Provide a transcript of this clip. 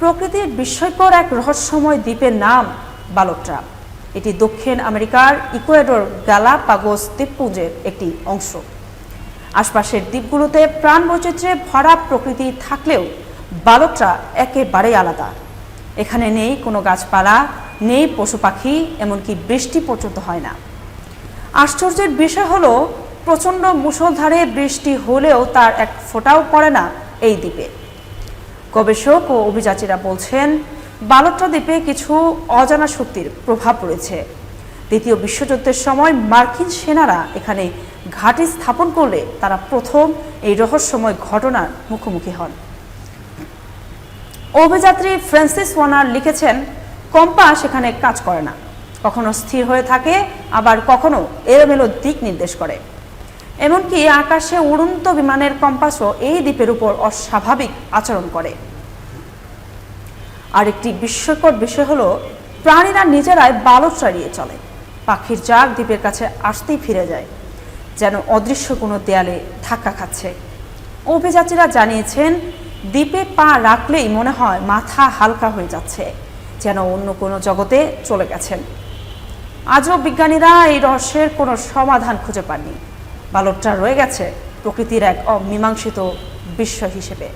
প্রকৃতির বিস্ময়কর এক রহস্যময় দ্বীপের নাম বালোট্রা। এটি দক্ষিণ আমেরিকার ইকুয়েডর গ্যালাপাগোস দ্বীপপুঞ্জের একটি অংশ। আশপাশের দ্বীপগুলোতে প্রাণ বৈচিত্র্যে ভরা প্রকৃতি থাকলেও বালোট্রা একেবারেই আলাদা। এখানে নেই কোনো গাছপালা, নেই পশু পাখি, এমনকি বৃষ্টি পর্যন্ত হয় না। আশ্চর্যের বিষয় হলো, প্রচণ্ড মুষলধারে বৃষ্টি হলেও তার এক ফোঁটাও পড়ে না এই দ্বীপে। গবেষক ও অভিযাত্রীরা বলছেন বালোট্রা দ্বীপে কিছু অজানা শক্তির প্রভাব পড়েছে। দ্বিতীয় বিশ্বযুদ্ধের সময় মার্কিন সেনারা এখানে ঘাঁটি স্থাপন করলে তারা প্রথম এই রহস্যময় ঘটনার মুখোমুখি হন। অভিযাত্রী ফ্রান্সিস ওয়ানার লিখেছেন, কম্পাস এখানে কাজ করে না। কখনো স্থির হয়ে থাকে, আবার কখনো এলোমেলো দিক নির্দেশ করে। এমনকি আকাশে উড়ন্ত বিমানের কম্পাসও এই দ্বীপের উপর অস্বাভাবিক আচরণ করে। আরেকটি বিস্ময়কর বিষয় হলো, প্রাণীরা নিজেরাই বালক চালিয়ে চলে। পাখির জাগ দ্বীপের কাছে আসতেই ফিরে যায়, যেন অদৃশ্য কোনো দেয়ালে ধাক্কা খাচ্ছে। অভিযাত্রীরা জানিয়েছেন, দ্বীপে পা রাখলেই মনে হয় মাথা হালকা হয়ে যাচ্ছে, যেন অন্য কোনো জগতে চলে গেছেন। আজও বিজ্ঞানীরা এই রহস্যের কোনো সমাধান খুঁজে পাননি। বালকটা রয়ে গেছে প্রকৃতির এক অমীমাংসিত বিস্ময় হিসেবে।